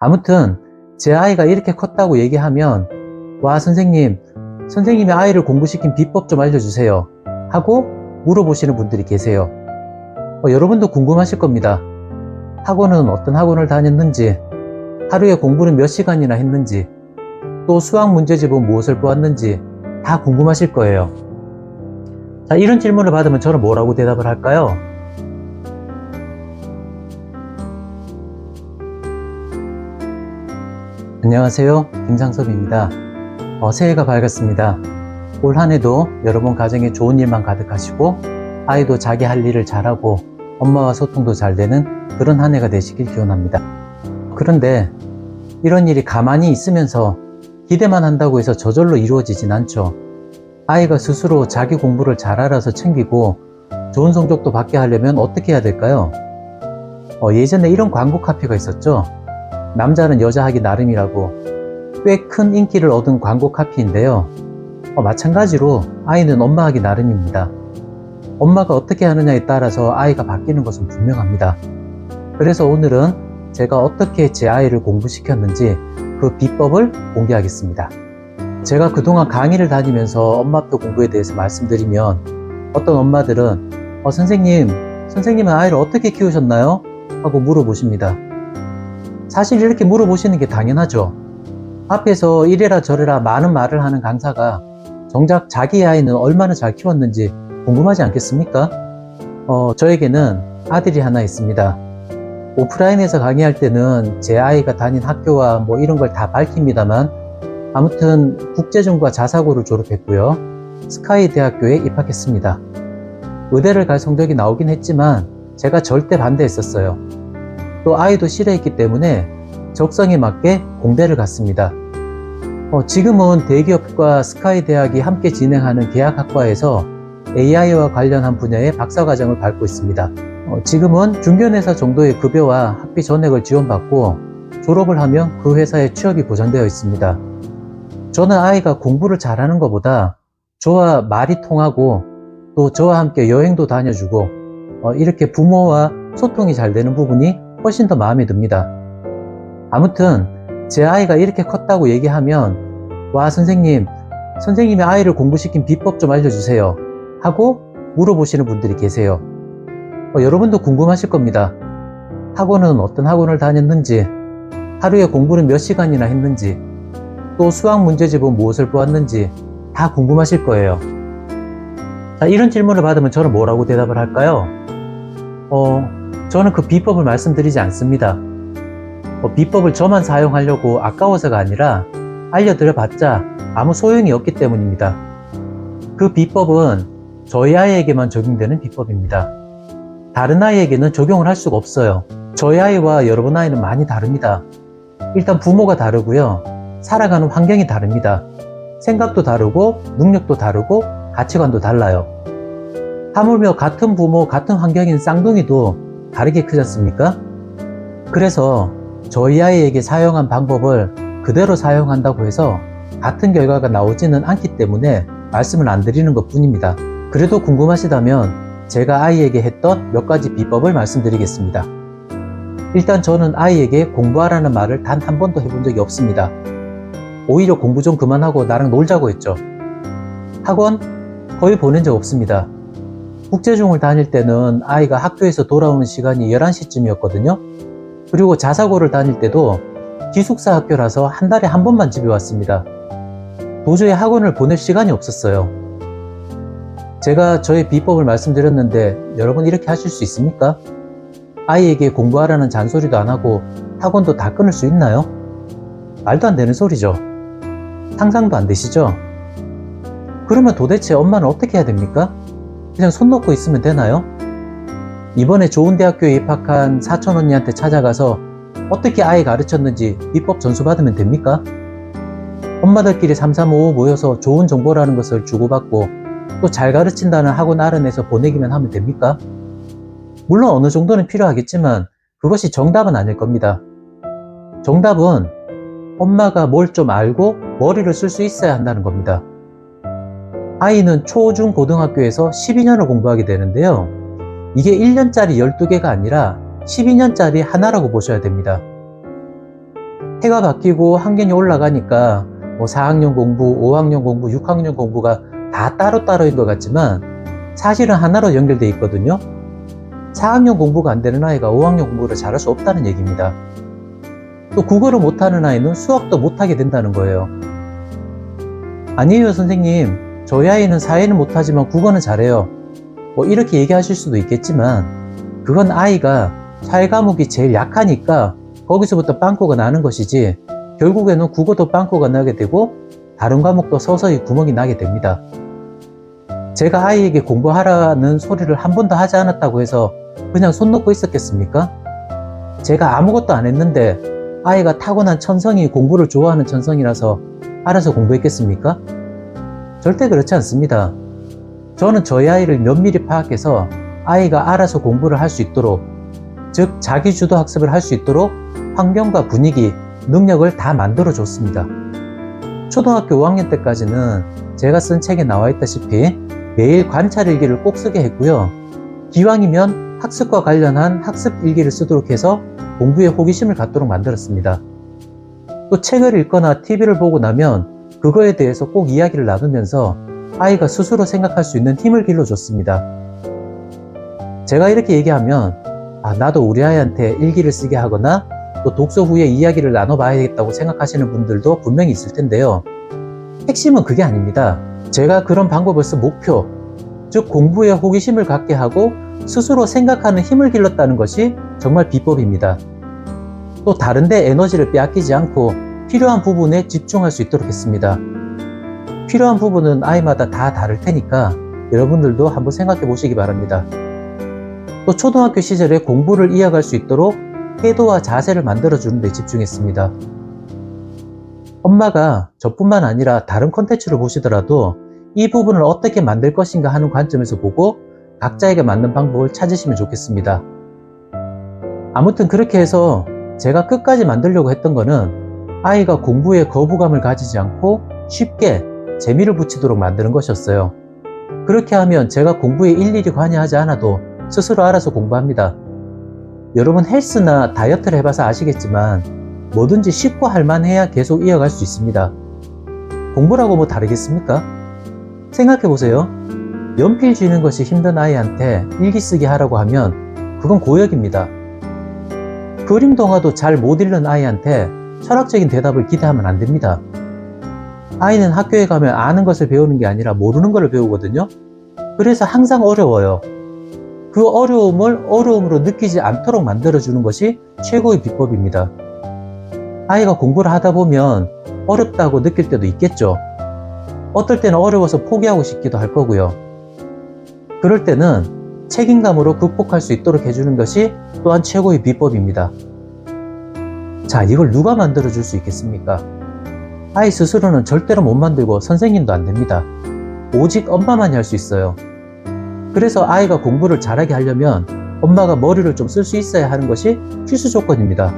아무튼 제 아이가 이렇게 컸다고 얘기하면 와 선생님 선생님의 아이를 공부시킨 비법 좀 알려주세요. 하고 물어보시는 분들이 계세요. 어, 여러분도 궁금하실 겁니다. 학원은 어떤 학원을 다녔는지 하루에 공부는 몇 시간이나 했는지 또 수학 문제집은 무엇을 보았는지 다 궁금하실 거예요. 자 이런 질문을 받으면 저는 뭐라고 대답을 할까요? 안녕하세요. 김상섭입니다. 어, 새해가 밝았습니다. 올 한 해도 여러분 가정에 좋은 일만 가득하시고 아이도 자기 할 일을 잘하고 엄마와 소통도 잘 되는 그런 한 해가 되시길 기원합니다. 그런데 이런 일이 가만히 있으면서 기대만 한다고 해서 저절로 이루어지진 않죠. 아이가 스스로 자기 공부를 잘 알아서 챙기고 좋은 성적도 받게 하려면 어떻게 해야 될까요? 어, 예전에 이런 광고 카피가 있었죠. 남자는 여자 하기 나름이라고 꽤 큰 인기를 얻은 광고 카피인데요. 어, 마찬가지로 아이는 엄마 하기 나름입니다. 엄마가 어떻게 하느냐에 따라서 아이가 바뀌는 것은 분명합니다. 그래서 오늘은 제가 어떻게 제 아이를 공부시켰는지 그 비법을 공개하겠습니다. 제가 그동안 강의를 다니면서 엄마표 공부에 대해서 말씀드리면 어떤 엄마들은 어, 선생님, 선생님은 아이를 어떻게 키우셨나요? 하고 물어보십니다. 사실 이렇게 물어보시는 게 당연하죠. 앞에서 이래라 저래라 많은 말을 하는 강사가 정작 자기 아이는 얼마나 잘 키웠는지 궁금하지 않겠습니까? 어, 저에게는 아들이 하나 있습니다. 오프라인에서 강의할 때는 제 아이가 다닌 학교와 뭐 이런 걸 다 밝힙니다만 아무튼 국제중과 자사고를 졸업했고요. 스카이 대학교에 입학했습니다. 의대를 갈 성적이 나오긴 했지만 제가 절대 반대했었어요. 또 아이도 싫어했기 때문에 적성에 맞게 공대를 갔습니다. 어, 지금은 대기업과 스카이 대학이 함께 진행하는 계약학과에서 AI와 관련한 분야의 박사과정을 밟고 있습니다. 어, 지금은 중견회사 정도의 급여와 학비 전액을 지원받고 졸업을 하면 그 회사에 취업이 보장되어 있습니다. 저는 아이가 공부를 잘하는 것보다 저와 말이 통하고 또 저와 함께 여행도 다녀주고 어, 이렇게 부모와 소통이 잘 되는 부분이 훨씬 더 마음에 듭니다. 아무튼 제 아이가 이렇게 컸다고 얘기하면 와 선생님 선생님의 아이를 공부시킨 비법 좀 알려주세요 하고 물어보시는 분들이 계세요. 어, 여러분도 궁금하실 겁니다. 학원은 어떤 학원을 다녔는지 하루에 공부는 몇 시간이나 했는지 또 수학 문제집은 무엇을 보았는지 다 궁금하실 거예요. 자, 이런 질문을 받으면 저는 뭐라고 대답을 할까요? 어, 저는 그 비법을 말씀드리지 않습니다. 어, 비법을 저만 사용하려고 아까워서가 아니라 알려드려 봤자 아무 소용이 없기 때문입니다. 그 비법은 저희 아이에게만 적용되는 비법입니다. 다른 아이에게는 적용을 할 수가 없어요. 저희 아이와 여러분 아이는 많이 다릅니다. 일단 부모가 다르고요. 살아가는 환경이 다릅니다. 생각도 다르고 능력도 다르고 가치관도 달라요. 하물며 같은 부모, 같은 환경인 쌍둥이도 다르게 크지 않습니까? 그래서 저희 아이에게 사용한 방법을 그대로 사용한다고 해서 같은 결과가 나오지는 않기 때문에 말씀을 안 드리는 것 뿐입니다. 그래도 궁금하시다면 제가 아이에게 했던 몇 가지 비법을 말씀드리겠습니다. 일단 저는 아이에게 공부하라는 말을 단 한 번도 해본 적이 없습니다. 오히려 공부 좀 그만하고 나랑 놀자고 했죠. 학원 거의 보낸 적 없습니다. 국제중을 다닐 때는 아이가 학교에서 돌아오는 시간이 11시쯤이었거든요. 그리고 자사고를 다닐 때도 기숙사 학교라서 한 달에 한 번만 집에 왔습니다. 도저히 학원을 보낼 시간이 없었어요. 제가 저의 비법을 말씀드렸는데 여러분 이렇게 하실 수 있습니까? 아이에게 공부하라는 잔소리도 안 하고 학원도 다 끊을 수 있나요? 말도 안 되는 소리죠. 상상도 안 되시죠? 그러면 도대체 엄마는 어떻게 해야 됩니까? 그냥 손 놓고 있으면 되나요? 이번에 좋은 대학교에 입학한 사촌 언니한테 찾아가서 어떻게 아이 가르쳤는지 비법 전수 받으면 됩니까? 엄마들끼리 3355 모여서 좋은 정보라는 것을 주고받고 또 잘 가르친다는 학원 알아내서 보내기만 하면 됩니까? 물론 어느 정도는 필요하겠지만 그것이 정답은 아닐 겁니다. 정답은 엄마가 뭘 좀 알고 머리를 쓸 수 있어야 한다는 겁니다. 아이는 초, 중, 고등학교에서 12년을 공부하게 되는데요. 이게 1년짜리 12개가 아니라 12년짜리 하나라고 보셔야 됩니다. 해가 바뀌고 학년이 올라가니까 뭐 4학년 공부, 5학년 공부, 6학년 공부가 다 따로따로인 것 같지만 사실은 하나로 연결되어 있거든요. 4학년 공부가 안 되는 아이가 5학년 공부를 잘할 수 없다는 얘기입니다. 또 국어를 못하는 아이는 수학도 못하게 된다는 거예요. 아니에요, 선생님. 저희 아이는 사회는 못하지만 국어는 잘해요. 뭐 이렇게 얘기하실 수도 있겠지만 그건 아이가 사회 과목이 제일 약하니까 거기서부터 빵꾸가 나는 것이지 결국에는 국어도 빵꾸가 나게 되고 다른 과목도 서서히 구멍이 나게 됩니다. 제가 아이에게 공부하라는 소리를 한 번도 하지 않았다고 해서 그냥 손 놓고 있었겠습니까? 제가 아무것도 안 했는데 아이가 타고난 천성이 공부를 좋아하는 천성이라서 알아서 공부했겠습니까? 절대 그렇지 않습니다. 저는 저희 아이를 면밀히 파악해서 아이가 알아서 공부를 할 수 있도록 즉 자기 주도 학습을 할 수 있도록 환경과 분위기, 능력을 다 만들어 줬습니다. 초등학교 5학년 때까지는 제가 쓴 책에 나와 있다시피 매일 관찰 일기를 꼭 쓰게 했고요. 기왕이면 학습과 관련한 학습 일기를 쓰도록 해서 공부에 호기심을 갖도록 만들었습니다. 또 책을 읽거나 TV를 보고 나면 그거에 대해서 꼭 이야기를 나누면서 아이가 스스로 생각할 수 있는 힘을 길러줬습니다. 제가 이렇게 얘기하면 아, 나도 우리 아이한테 일기를 쓰게 하거나 또 독서 후에 이야기를 나눠봐야겠다고 생각하시는 분들도 분명히 있을 텐데요. 핵심은 그게 아닙니다. 제가 그런 방법을 쓴 목표, 즉 공부에 호기심을 갖게 하고 스스로 생각하는 힘을 길렀다는 것이 정말 비법입니다. 또 다른데 에너지를 빼앗기지 않고 필요한 부분에 집중할 수 있도록 했습니다. 필요한 부분은 아이마다 다 다를 테니까 여러분들도 한번 생각해 보시기 바랍니다. 또 초등학교 시절에 공부를 이어갈 수 있도록 태도와 자세를 만들어주는 데 집중했습니다. 엄마가 저뿐만 아니라 다른 컨텐츠를 보시더라도 이 부분을 어떻게 만들 것인가 하는 관점에서 보고 각자에게 맞는 방법을 찾으시면 좋겠습니다. 아무튼 그렇게 해서 제가 끝까지 만들려고 했던 거는 아이가 공부에 거부감을 가지지 않고 쉽게 재미를 붙이도록 만드는 것이었어요. 그렇게 하면 제가 공부에 일일이 관여하지 않아도 스스로 알아서 공부합니다. 여러분 헬스나 다이어트를 해봐서 아시겠지만 뭐든지 쉽고 할만해야 계속 이어갈 수 있습니다. 공부라고 뭐 다르겠습니까? 생각해보세요. 연필 쥐는 것이 힘든 아이한테 일기 쓰기 하라고 하면 그건 고역입니다. 그림 동화도 잘 못 읽는 아이한테 철학적인 대답을 기대하면 안 됩니다. 아이는 학교에 가면 아는 것을 배우는 게 아니라 모르는 것을 배우거든요. 그래서 항상 어려워요. 그 어려움을 어려움으로 느끼지 않도록 만들어주는 것이 최고의 비법입니다. 아이가 공부를 하다 보면 어렵다고 느낄 때도 있겠죠. 어떨 때는 어려워서 포기하고 싶기도 할 거고요. 그럴 때는 책임감으로 극복할 수 있도록 해주는 것이 또한 최고의 비법입니다. 자, 이걸 누가 만들어 줄 수 있겠습니까? 아이 스스로는 절대로 못 만들고 선생님도 안 됩니다. 오직 엄마만이 할 수 있어요. 그래서 아이가 공부를 잘하게 하려면 엄마가 머리를 좀 쓸 수 있어야 하는 것이 필수 조건입니다.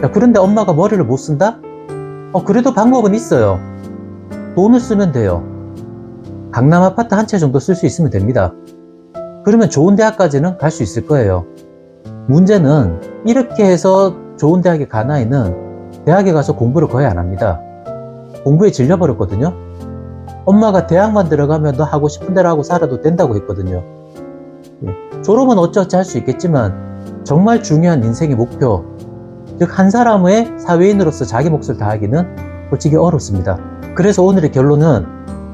자, 그런데 엄마가 머리를 못 쓴다? 어, 그래도 방법은 있어요. 돈을 쓰면 돼요. 강남 아파트 한 채 정도 쓸 수 있으면 됩니다. 그러면 좋은 대학까지는 갈 수 있을 거예요. 문제는 이렇게 해서 좋은 대학에 간 아이는 대학에 가서 공부를 거의 안 합니다. 공부에 질려버렸거든요. 엄마가 대학만 들어가면 너 하고 싶은 대로 하고 살아도 된다고 했거든요. 예, 졸업은 어쩌지 할수 있겠지만 정말 중요한 인생의 목표, 즉 한 사람의 사회인으로서 자기 몫을 다하기는 솔직히 어렵습니다. 그래서 오늘의 결론은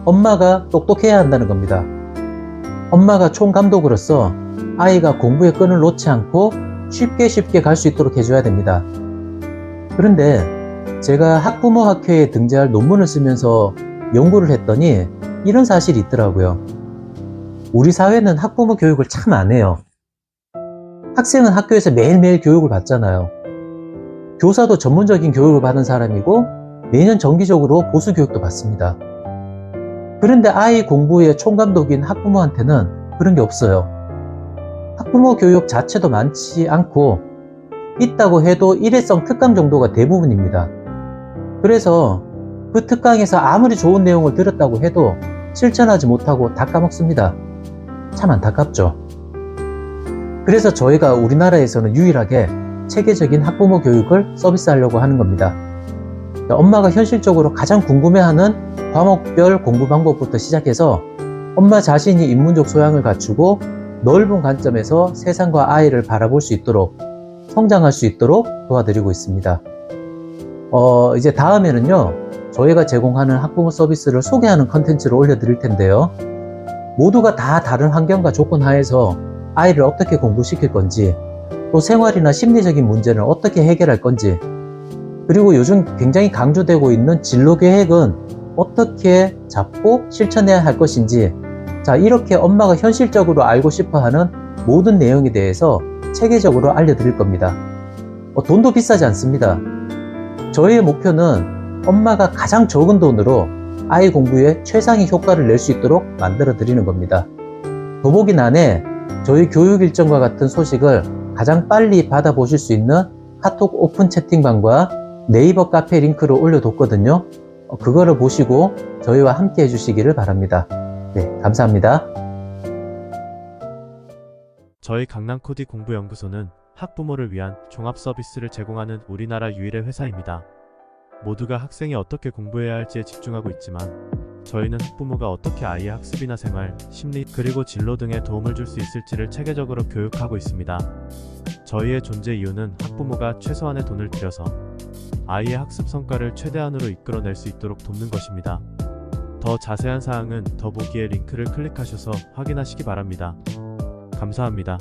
엄마가 똑똑해야 한다는 겁니다. 엄마가 총감독으로서 아이가 공부의 끈을 놓지 않고 쉽게 쉽게 갈 수 있도록 해줘야 됩니다. 그런데 제가 학부모 학회에 등재할 논문을 쓰면서 연구를 했더니 이런 사실이 있더라고요. 우리 사회는 학부모 교육을 참 안 해요. 학생은 학교에서 매일매일 교육을 받잖아요. 교사도 전문적인 교육을 받은 사람이고 매년 정기적으로 보수 교육도 받습니다. 그런데 아이 공부에 총감독인 학부모한테는 그런 게 없어요. 학부모 교육 자체도 많지 않고 있다고 해도 일회성 특강 정도가 대부분입니다. 그래서 그 특강에서 아무리 좋은 내용을 들었다고 해도 실천하지 못하고 다 까먹습니다. 참 안타깝죠. 그래서 저희가 우리나라에서는 유일하게 체계적인 학부모 교육을 서비스하려고 하는 겁니다. 자, 엄마가 현실적으로 가장 궁금해하는 과목별 공부 방법부터 시작해서 엄마 자신이 인문적 소양을 갖추고 넓은 관점에서 세상과 아이를 바라볼 수 있도록 성장할 수 있도록 도와드리고 있습니다. 어, 이제 다음에는요, 저희가 제공하는 학부모 서비스를 소개하는 컨텐츠를 올려드릴 텐데요. 모두가 다 다른 환경과 조건 하에서 아이를 어떻게 공부시킬 건지, 또 생활이나 심리적인 문제는 어떻게 해결할 건지, 그리고 요즘 굉장히 강조되고 있는 진로 계획은 어떻게 잡고 실천해야 할 것인지, 자, 이렇게 엄마가 현실적으로 알고 싶어 하는 모든 내용에 대해서 체계적으로 알려드릴 겁니다. 어, 돈도 비싸지 않습니다. 저희의 목표는 엄마가 가장 적은 돈으로 아이 공부에 최상의 효과를 낼 수 있도록 만들어 드리는 겁니다. 더보기란에 저희 교육 일정과 같은 소식을 가장 빨리 받아보실 수 있는 카톡 오픈 채팅방과 네이버 카페 링크를 올려뒀거든요. 어, 그거를 보시고 저희와 함께 해주시기를 바랍니다. 네, 감사합니다. 저희 강남코디 공부연구소는 학부모를 위한 종합 서비스를 제공하는 우리나라 유일의 회사입니다. 모두가 학생이 어떻게 공부해야 할지에 집중하고 있지만 저희는 학부모가 어떻게 아이의 학습이나 생활, 심리, 그리고 진로 등에 도움을 줄 수 있을지를 체계적으로 교육하고 있습니다. 저희의 존재 이유는 학부모가 최소한의 돈을 들여서 아이의 학습 성과를 최대한으로 이끌어낼 수 있도록 돕는 것입니다. 더 자세한 사항은 더보기의 링크를 클릭하셔서 확인하시기 바랍니다. 감사합니다.